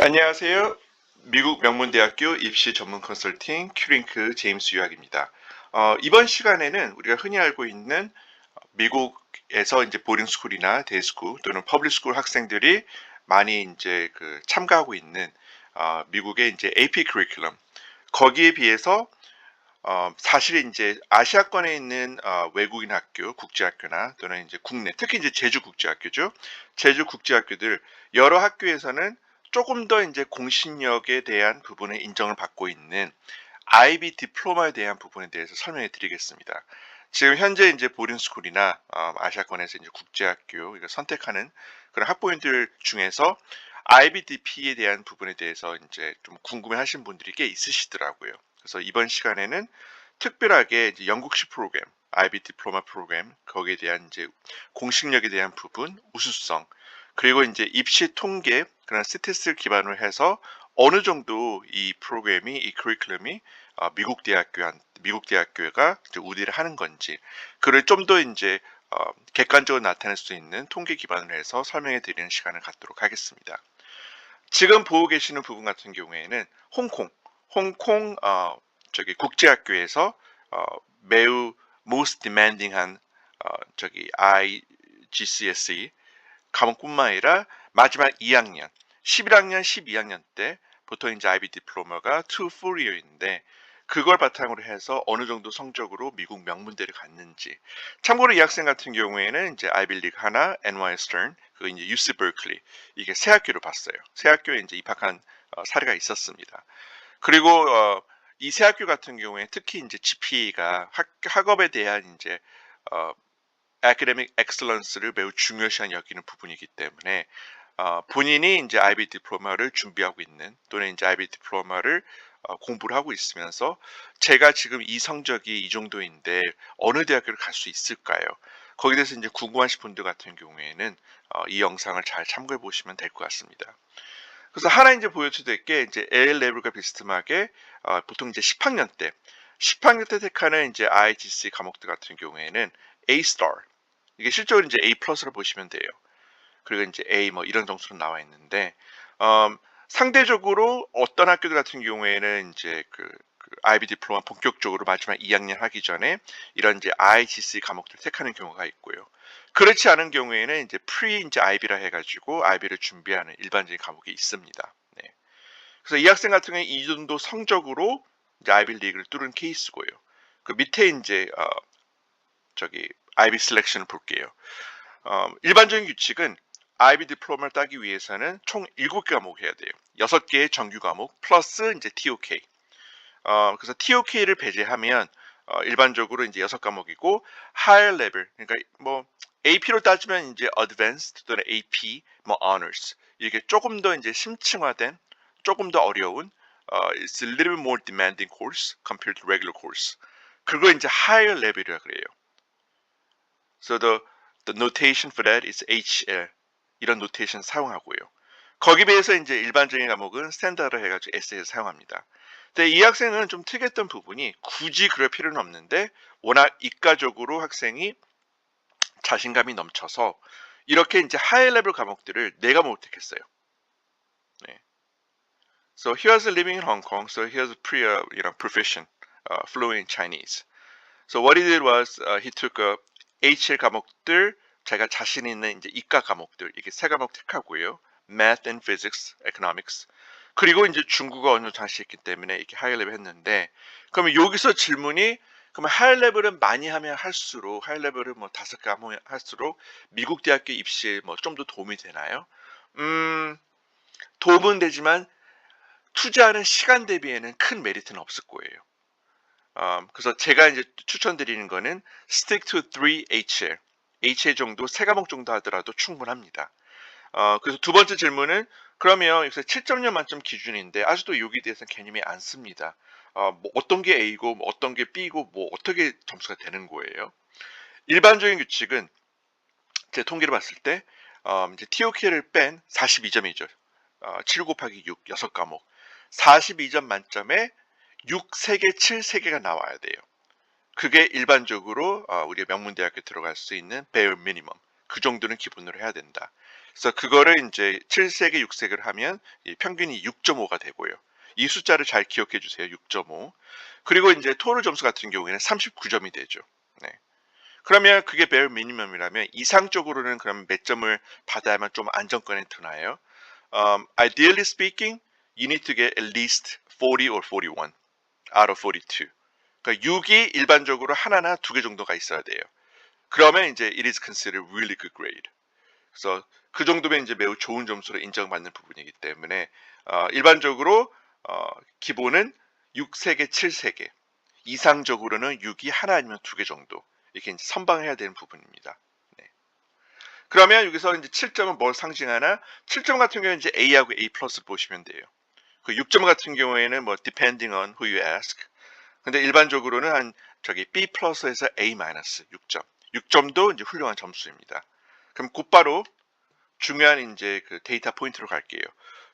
안녕하세요. 미국 명문대학교 입시 전문 컨설팅 큐링크 제임스 유학입니다. 어, 이번 시간에는 우리가 흔히 알고 있는 미국에서 이제 보딩스쿨이나 데이스쿨 또는 퍼블릭스쿨 학생들이 많이 이제 그 참가하고 있는 어, 미국의 이제 AP 커리큘럼 거기에 비해서 어, 사실 이제 아시아권에 있는 어, 외국인 학교, 국제학교나 또는 이제 국내, 특히 이제 제주 국제학교죠. 제주 국제학교들 여러 학교에서는 조금 더 이제 공신력에 대한 부분에 인정을 받고 있는 IB 디플로마에 대한 부분에 대해서 설명해 드리겠습니다. 지금 현재 이제 보딩스쿨이나 어, 아시아권에서 이제 국제학교 선택하는 그런 학부모님들 중에서 IBDP에 대한 부분에 대해서 이제 좀 궁금해하신 분들이 꽤 있으시더라고요. 그래서 이번 시간에는 특별하게 이제 영국식 프로그램, IB 디플로마 프로그램 거기에 대한 이제 공식력에 대한 부분, 우수성 그리고 이제 입시 통계 그런 스탯을 기반으로 해서 어느 정도 이 프로그램이 이 커리큘럼이 어, 미국 대학교 한 미국 대학교가 이제 우대를 하는 건지 그를 좀 더 이제 어, 객관적으로 나타낼 수 있는 통계 기반으로 해서 설명해 드리는 시간을 갖도록 하겠습니다. 지금 보고 계시는 부분 같은 경우에는 홍콩, 홍콩 어, 저기 국제학교에서 어, 매우 most demanding한 어, 저기 IGCSE 과목뿐만 아니라 마지막 2학년, 11학년, 12학년 때 보통 이제 IB 디플로마가 2 full year인데 그걸 바탕으로 해서 어느 정도 성적으로 미국 명문대를 갔는지. 참고로 이 학생 같은 경우에는 이제 아이빌리그 하나, NY 스턴, 그 이제 UC 버클리 이게 새 학교를 봤어요. 새 학교에 이제 입학한 어, 사례가 있었습니다. 그리고 어, 이새 학교 같은 경우에 특히 이제 GPA가 학, 학업에 대한 이제 어, academic excellence를 매우 중요시한 여기는 부분이기 때문에 어, 본인이 이제 IB 디플로마를 준비하고 있는 또는 이제 IB 디플로마를 어, 공부를 하고 있으면서 제가 지금 이 성적이 이 정도인데 어느 대학교를 갈 수 있을까요? 거기에 대해서 이제 궁금하신 분들 같은 경우에는 어, 이 영상을 잘 참고해 보시면 될 것 같습니다. 그래서 하나 이제 보여드릴 게 이제 L 레벨과 비슷하게 어, 보통 이제 10학년 때 10학년 때 택하는 이제 IGC 과목들 같은 경우에는 A star 이게 실적으로 이제 A 플러스를 보시면 돼요. 그리고 이제 A 뭐 이런 점수로 나와 있는데 음, 상대적으로 어떤 학교들 같은 경우에는 이제 그, 그 IB 디플로마 본격적으로 마지막 2학년 하기 전에 이런 이제 IGC 과목들 택하는 경우가 있고요. 그렇지 않은 경우에는 이제 프리 이제 IB라 해가지고 IB를 준비하는 일반적인 과목이 있습니다. 네. 그래서 이 학생 같은 경우에 이 정도 성적으로 이제 IB 리그를 뚫은 케이스고요. 그 밑에 이제 어, 저기 IB 셀렉션을 볼게요. 어, 일반적인 규칙은 IB 디플로마를 따기 위해서는 총 7개 과목 해야 돼요. 6개의 정규 과목 플러스 이제 TOK. 어, 그래서 TOK를 배제하면 어, 일반적으로 이제 6과목이고 higher level 그러니까 뭐 AP로 따지면 이제 advanced 또는 AP 뭐 honors 이게 조금 더 이제 심층화된 조금 더 어려운 어, it's a little bit more demanding course compared to regular course. 그거 이제 higher level이라 그래요. So the the notation for that is HL. 이런 노테이션 사용하고요. 거기 비해서 이제 일반적인 과목은 스탠다드 해가지고 S에서 사용합니다. 근데 이 학생은 좀 특이했던 부분이 굳이 그럴 필요는 없는데 워낙 이과적으로 학생이 자신감이 넘쳐서 이렇게 이제 하이 레벨 과목들을 내가 못했겠어요. 네. So he was living in Hong Kong, so he was pretty, uh, you know, proficient, uh, fluent in Chinese. So what he did was uh, he took a HL 과목들 제가 자신 있는 이제 이과 과목들 이게 세 과목 택하고요. Math and Physics, Economics. 그리고 이제 중국어 언어 장식했기 때문에 이렇게 하이 레벨 했는데 그러면 여기서 질문이 그러면 하이 레벨은 많이 하면 할수록 하이 레벨을 뭐 다섯 과목 할수록 미국 대학교 입시에 뭐 좀 더 도움이 되나요? 음 도움은 되지만 투자하는 시간 대비에는 큰 메리트는 없을 거예요. 음, 그래서 제가 이제 추천드리는 거는 stick to 3 HL. HL 정도, 세 과목 정도 하더라도 충분합니다. 어, 그래서 두 번째 질문은 그러면 여기서 7.0 만점 기준인데 아직도 여기에 대해서는 개념이 안 씁니다. 어, 뭐 어떤 게 A고 뭐 어떤 게 B고 뭐 어떻게 점수가 되는 거예요. 일반적인 규칙은 제 통계를 봤을 때 어, 이제 TOK를 뺀 42점이죠. 어, 7 곱하기 6, 6과목. 42점 만점에 6 3개, 7 3개가 나와야 돼요. 그게 일반적으로 어, 우리 명문대학교 들어갈 수 있는 bare minimum. 그 정도는 기본으로 해야 된다. 그래서 그거를 이제 7세계, 6세계를 하면 이 평균이 6.5가 되고요. 이 숫자를 잘 기억해 주세요. 6.5. 그리고 이제 토르 점수 같은 경우에는 39점이 되죠. 네. 그러면 그게 bare minimum이라면 이상적으로는 그럼 몇 점을 받아야만 좀 안정권에 드나요? Um, ideally speaking, you need to get at least 40 or 41 out of 42. 그러니까 6이 일반적으로 하나나 두 개 정도가 있어야 돼요. 그러면 이제 it is considered really good grade. 그래서 그 정도면 이제 매우 좋은 점수로 인정받는 부분이기 때문에 어, 일반적으로 어, 기본은 6세계, 7세계 이상적으로는 6이 하나 아니면 두 개 정도 이렇게 선방해야 되는 부분입니다. 네. 그러면 여기서 이제 7점은 뭘 상징하나? 7점 같은 경우는 이제 A하고 A 플러스 보시면 돼요. 그 6점 같은 경우에는 뭐 depending on who you ask. 근데 일반적으로는 한 저기 B 플러스에서 A 마이너스 6점. 6점도 이제 훌륭한 점수입니다. 그럼 곧바로 중요한 이제 그 데이터 포인트로 갈게요.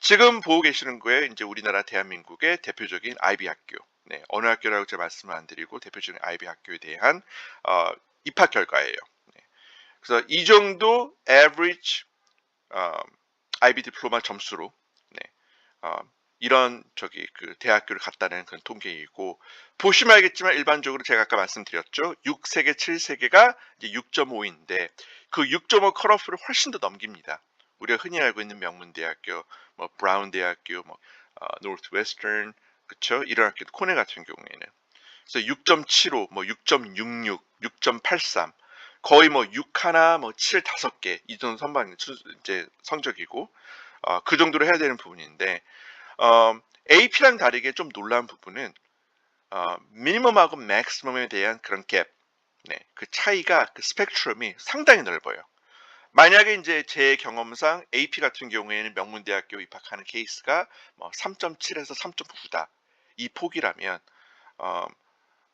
지금 보고 계시는 거에 이제 우리나라 대한민국의 대표적인 IB 학교. 네, 어느 학교라고 제가 말씀을 안 드리고 대표적인 IB 학교에 대한 어, 입학 결과예요. 네. 그래서 이 정도 average 어, IB 디플로마 점수로 네, 어, 이런 저기 그 대학교를 갔다는 그런 통계이고 보시면 알겠지만 일반적으로 제가 아까 말씀드렸죠. 6세계, 7세계가 이제 6.5인데 그 6.5 컷오프를 훨씬 더 넘깁니다. 우리가 흔히 알고 있는 명문 대학교, 뭐 브라운 대학교, 뭐 어, 노스웨스턴, 그쵸? 이런 학교 코넬 같은 경우에는 그래서 6.75, 뭐 6.66, 6.83 거의 뭐 6 하나, 뭐 7, 5개 이 정도 선방 이제 성적이고 어, 그 정도로 해야 되는 부분인데 어, AP랑 다르게 좀 놀라운 부분은 어, 미니멈하고 맥시멈에 대한 그런 갭, 네, 그 차이가 그 스펙트럼이 상당히 넓어요. 만약에 이제 제 경험상 AP 같은 경우에는 명문대학교 입학하는 케이스가 뭐 3.7에서 3.9다 이 폭이라면 어,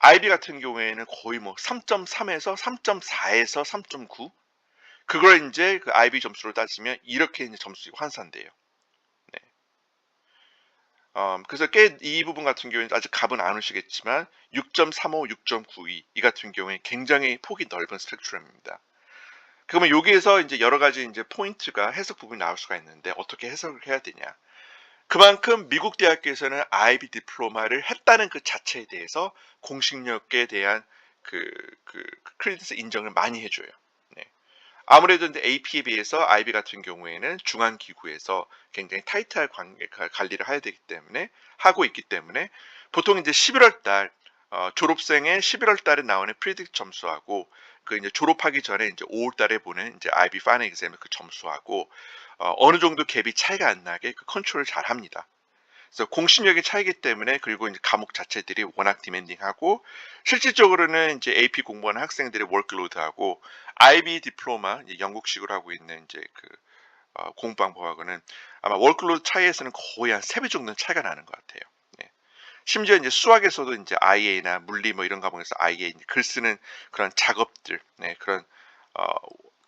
IB 같은 경우에는 거의 뭐 3.3에서 3.4에서 3.9 그걸 이제 그 IB 점수로 따지면 이렇게 이제 점수가 환산돼요. 음, 그래서 꽤 이 부분 같은 경우에는 아직 값은 안 오시겠지만 6.35, 6.92 이 같은 경우에 굉장히 폭이 넓은 스펙트럼입니다. 그러면 여기에서 이제 여러 가지 이제 포인트가 해석 부분이 나올 수가 있는데 어떻게 해석을 해야 되냐? 그만큼 미국 대학교에서는 IB 디플로마를 했다는 그 자체에 대해서 공식력에 대한 그, 그 크레디트 인정을 많이 해줘요. 아무래도 이제 AP에 비해서 IB 같은 경우에는 중앙 기구에서 굉장히 타이트한 관계, 관리를 해야 되기 때문에 하고 있기 때문에 보통 이제 11월 달 어, 졸업생의 11월 달에 나오는 프리딕 점수하고 그 이제 졸업하기 전에 이제 5월 달에 보는 이제 IB 파이널 exam의 그 점수하고 어, 어느 정도 갭이 차이가 안 나게 그 컨트롤을 잘 합니다. 그래서 공신력의 차이기 때문에 그리고 이제 과목 자체들이 워낙 디맨딩하고 실질적으로는 이제 AP 공부하는 학생들의 월클로드하고 IB 디플로마 영국식으로 하고 있는 이제 그 어, 공부 방법하고는 아마 월클로드 차이에서는 거의 한세배 정도는 차이가 나는 것 같아요. 네. 심지어 이제 수학에서도 이제 IA나 물리 뭐 이런 과목에서 IA 글 쓰는 그런 작업들, 네, 그런 어,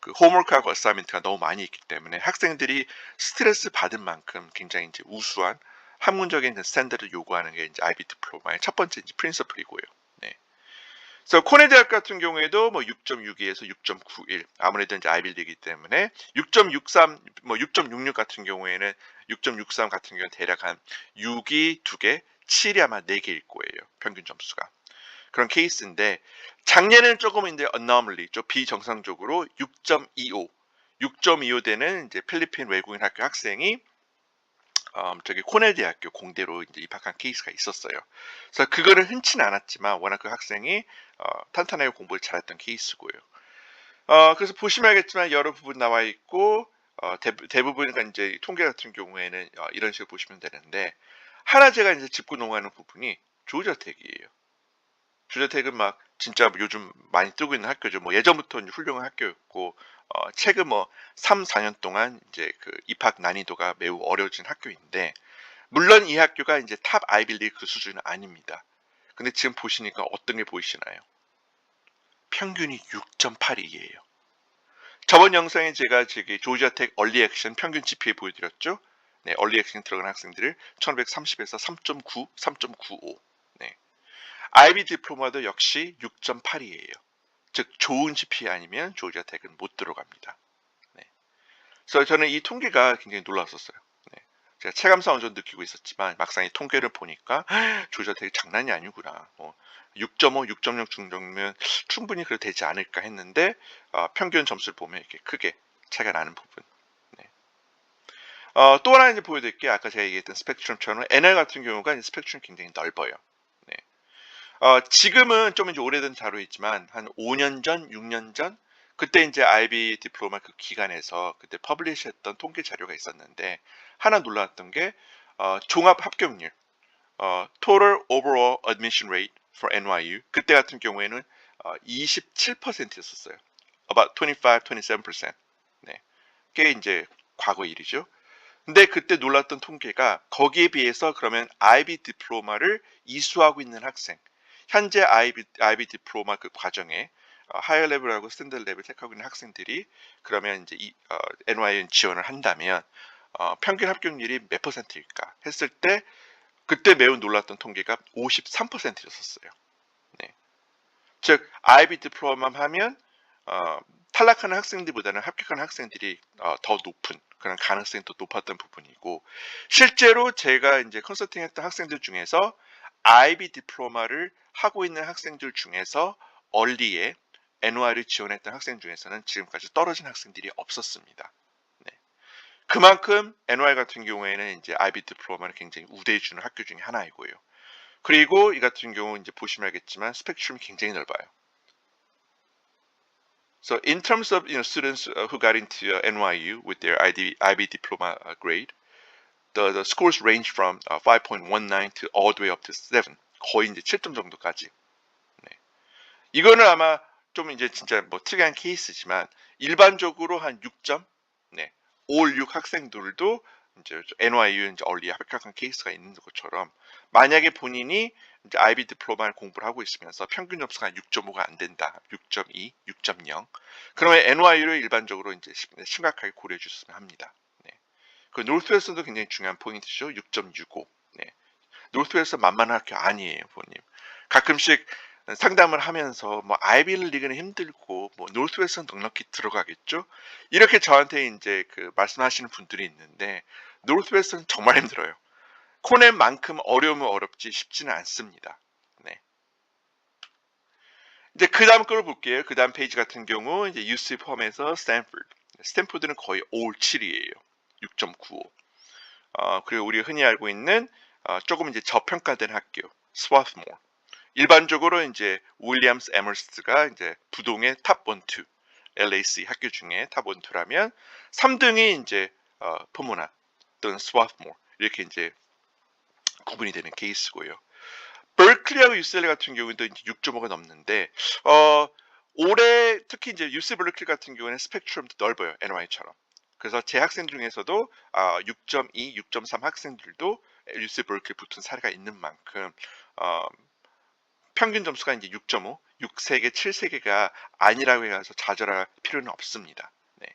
그 홈워크하고 어사이먼트가 너무 많이 있기 때문에 학생들이 스트레스 받은 만큼 굉장히 이제 우수한 학문적인 그 스탠다드를 요구하는 게 이제 IB 디플로마의 첫 번째 이제 프린서플이고요. 네. 그래서 코넬 대학 같은 경우에도 뭐 6.62에서 6.91 아무래도 이제 아이빌리기 때문에 6.63, 뭐 6.66 같은 경우에는 6.63 같은 경우는 대략 한 6이 2개, 7이 아마 4개일 거예요. 평균 점수가. 그런 케이스인데 작년에는 조금 이제 anomaly, 좀 비정상적으로 6.25, 6.25 되는 이제 필리핀 외국인 학교 학생이 음, 저기 코넬 대학교 공대로 이제 입학한 케이스가 있었어요. 그래서 그거는 흔치는 않았지만 워낙 그 학생이 어, 탄탄하게 공부를 잘했던 케이스고요. 어, 그래서 보시면 알겠지만 여러 부분 나와 있고 어, 대, 부분 이제 통계 같은 경우에는 어, 이런 식으로 보시면 되는데 하나 제가 이제 짚고 넘어가는 부분이 조저택이에요. 조저택은 막 진짜 요즘 많이 뜨고 있는 학교죠. 뭐 예전부터 훌륭한 학교였고 어, 최근 뭐 3, 4년 동안 이제 그 입학 난이도가 매우 어려워진 학교인데 물론 이 학교가 이제 탑 아이빌리그 그 수준은 아닙니다. 근데 지금 보시니까 어떤 게 보이시나요? 평균이 6.82예요. 저번 영상에 제가 저기 조지아텍 얼리 액션 평균 GPA 보여드렸죠? 네, 얼리 액션 들어간 학생들을 1530에서 3.9, 3.95. 네. IB 디플로마도 역시 6.8이에요. 즉 좋은 GPA 아니면 조지아 텍은 못 들어갑니다. 네. 그래서 저는 이 통계가 굉장히 놀랐었어요. 네. 제가 체감상 어느 느끼고 있었지만 막상 이 통계를 보니까 조지아 되게 장난이 아니구나. 뭐 6.5, 6.0 중정도면 충분히 그래도 되지 않을까 했는데 어, 평균 점수를 보면 이렇게 크게 차이가 나는 부분. 네. 어, 또 하나 이제 보여드릴게요. 아까 제가 얘기했던 스펙트럼 처럼 NR 같은 경우가 이제 스펙트럼이 굉장히 넓어요. 네. 어, 지금은 좀 이제 오래된 자료이지만 한 5년 전, 6년 전 그때 이제 IB 디플로마 그 기간에서 그때 퍼블리시했던 통계 자료가 있었는데 하나 놀랐던 게 어, 종합 합격률, 어, total overall admission rate for NYU 그때 같은 경우에는 어, 27%였었어요. about 25, 27%. 네. 꽤 이제 과거 일이죠. 근데 그때 놀랐던 통계가 거기에 비해서 그러면 IB 디플로마를 이수하고 있는 학생, 현재 IB, IB 디플로마 그 과정에 어, 하이어 레벨하고 스탠더드 레벨 택하고 있는 학생들이 그러면 이제 이, 어, NYU 지원을 한다면 어, 평균 합격률이 몇 퍼센트일까 했을 때 그때 매우 놀랐던 통계가 53%였었어요. 네. 즉 IB 디플로마 하면 어, 탈락하는 학생들보다는 합격하는 학생들이 어, 더 높은 그런 가능성이 더 높았던 부분이고 실제로 제가 이제 컨설팅했던 학생들 중에서 IB 디플로마를 하고 있는 학생들 중에서 얼리에 NY를 지원했던 학생 중에서는 지금까지 떨어진 학생들이 없었습니다. 네. 그만큼 NY 같은 경우에는 이제 IB 디플로마를 굉장히 우대해주는 학교 중에 하나이고요. 그리고 이 같은 경우 이제 보시면 알겠지만 스펙트럼이 굉장히 넓어요. So in terms of you know students who got into uh, NYU with their IB, diploma grade, the, the scores range from uh, 5.19 to all the way up to 7. 거의 이제 7점 정도까지. 네. 이거는 아마 좀 이제 진짜 뭐 특이한 케이스지만 일반적으로 한 6점, 네, 5, 6 학생들도 이제 NYU 이제 얼리 합격한 케이스가 있는 것처럼 만약에 본인이 이제 IB 디플로마를 공부를 하고 있으면서 평균 점수가 6.5가 안 된다, 6.2, 6.0 그러면 NYU를 일반적으로 이제 심각하게 고려해 주셨으면 합니다. 네. 그 노스웨스도 굉장히 중요한 포인트죠. 6.65. 네. 노스웨스 만만한 학교 아니에요, 부모님. 가끔씩 상담을 하면서 뭐 아이비를 리그는 힘들고 뭐 노스웨스는 넉넉히 들어가겠죠. 이렇게 저한테 이제 그 말씀하시는 분들이 있는데 노스웨스는 정말 힘들어요. 코넷만큼 어려우면 어렵지 쉽지는 않습니다. 네. 이제 그 다음 걸 볼게요. 그 다음 페이지 같은 경우 이제 UC 포함해서 스탠포드. 스탠포드는 거의 5, 7이에요. 6.95. 어, 그리고 우리가 흔히 알고 있는 어, 조금 이제 저평가된 학교 스와스모어. 일반적으로 이제 윌리엄스 에머스가 이제 부동의 탑 1, 2 LAC 학교 중에 탑 1, 2라면 3등이 이제 어, 포모나 또는 스와스모어 이렇게 이제 구분이 되는 케이스고요. 버클리하고 UCLA 같은 경우도 이제 6.5가 넘는데 어, 올해 특히 이제 UC 버클리 같은 경우는 스펙트럼도 넓어요. NY처럼. 그래서 제 학생 중에서도 아, 6.2, 6.3 학생들도 UC 버클리 붙은 사례가 있는 만큼 어, 평균 점수가 이제 6.5, 6세계, 7세계가 아니라고 해서 좌절할 필요는 없습니다. 네.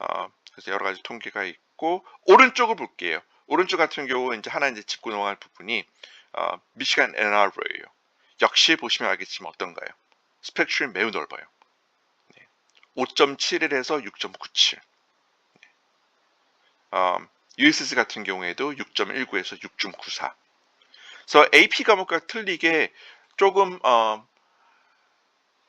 어, 그래서 여러 가지 통계가 있고 오른쪽을 볼게요. 오른쪽 같은 경우 이제 하나 이제 짚고 넘어갈 부분이 어, 미시간 NR로예요. 역시 보시면 알겠지만 어떤가요? 스펙트럼이 매우 넓어요. 네. 5.71에서 6.97. 네. 음, USS 같은 경우에도 6.19에서 6.94. 그래서 AP 과목과 틀리게 조금 어,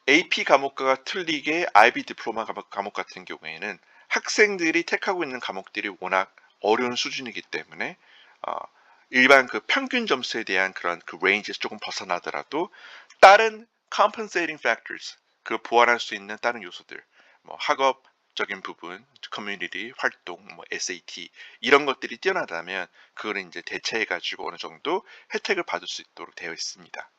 AP 과목과 틀리게 IB 디플로마 과목, 과목 같은 경우에는 학생들이 택하고 있는 과목들이 워낙 어려운 수준이기 때문에 어, 일반 그 평균 점수에 대한 그런 그 레인지에서 조금 벗어나더라도 다른 compensating factors 그 보완할 수 있는 다른 요소들 뭐 학업 적인 부분, 커뮤니티 활동, 뭐 SAT 이런 것들이 뛰어나다면 그걸 이제 대체해 가지고 어느 정도 혜택을 받을 수 있도록 되어 있습니다.